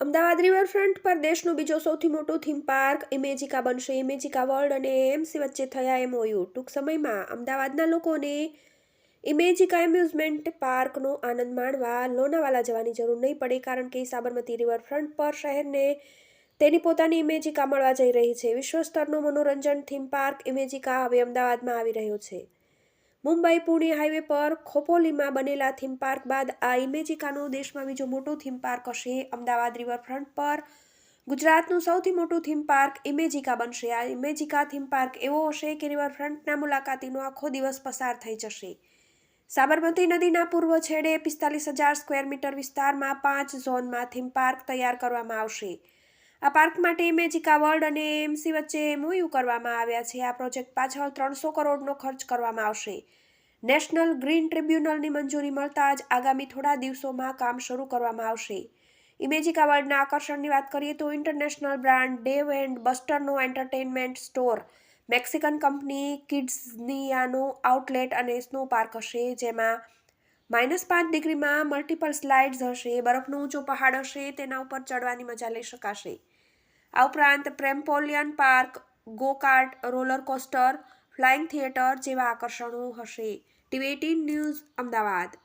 Ahmedabad riverfront પર દેશનું બીજો સૌથી મોટો થીમ પાર્ક ઇમેજિકા બનશે. ઇમેજિકા વર્લ્ડ અને એમસી વચ્ચે થયા એમઓયુ ટૂંક સમયમાં અમદાવાદના લોકોને ઇમેજિકા એમ્યુઝમેન્ટ પાર્કનો આનંદ માણવા લોનાવાલા જવાની જરૂર નહીં પડે, કારણ કે સાબરમતી રિવરફ્રન્ટ પર શહેરને તેની પોતાની ઇમેજિકા મળવા જઈ રહી છે. વિશ્વ સ્તરનો મનોરંજન થીમ પાર્ક ઇમેજિકા હવે અમદાવાદમાં આવી રહ્યો છે. મુંબઈ પુણે હાઈવે પર ખોપોલીમાં બનેલા થીમ પાર્ક બાદ આ ઇમેજિકાનો દેશમાં બીજો મોટો થીમ પાર્ક હશે. અમદાવાદ રિવરફ્રન્ટ પર ગુજરાતનું સૌથી મોટું થીમ પાર્ક ઇમેજિકા બનશે. આ ઇમેજિકા થીમ પાર્ક એવો હશે કે રિવરફ્રન્ટના મુલાકાતીનો આખો દિવસ પસાર થઈ જશે. સાબરમતી નદીના પૂર્વ છેડે પિસ્તાલીસ હજાર સ્ક્વેર મીટર વિસ્તારમાં પાંચ ઝોનમાં થીમ પાર્ક તૈયાર કરવામાં આવશે. આ પાર્ક માટે ઇમેજિકા વર્લ્ડ અને એમસી વચ્ચે એમઓયુ કરવામાં આવ્યા છે. આ પ્રોજેક્ટ પાછળ ત્રણસો કરોડનો ખર્ચ કરવામાં આવશે. નેશનલ ગ્રીન ટ્રિબ્યુનલની મંજૂરી મળતા જ આગામી થોડા દિવસોમાં કામ શરૂ કરવામાં આવશે. ઇમેજિકા વર્લ્ડના આકર્ષણની વાત કરીએ તો ઇન્ટરનેશનલ બ્રાન્ડ ડેવ એન્ડ બસ્ટરનો એન્ટરટેનમેન્ટ સ્ટોર મેક્સિકન કંપની કિડ્સનિયાનો આઉટલેટ અને સ્નો પાર્ક હશે, જેમાં માઇનસ પાંચ ડિગ્રીમાં મલ્ટિપલ સ્લાઇડ્સ હશે, બરફનો ઊંચો પહાડ હશે, તેના ઉપર ચડવાની મજા લઈ શકાશે. આ ઉપરાંત trampoline park, go kart, roller coaster, flying theatre જેવા આકર્ષણો હશે. TV eighteen news, Ahmedabad.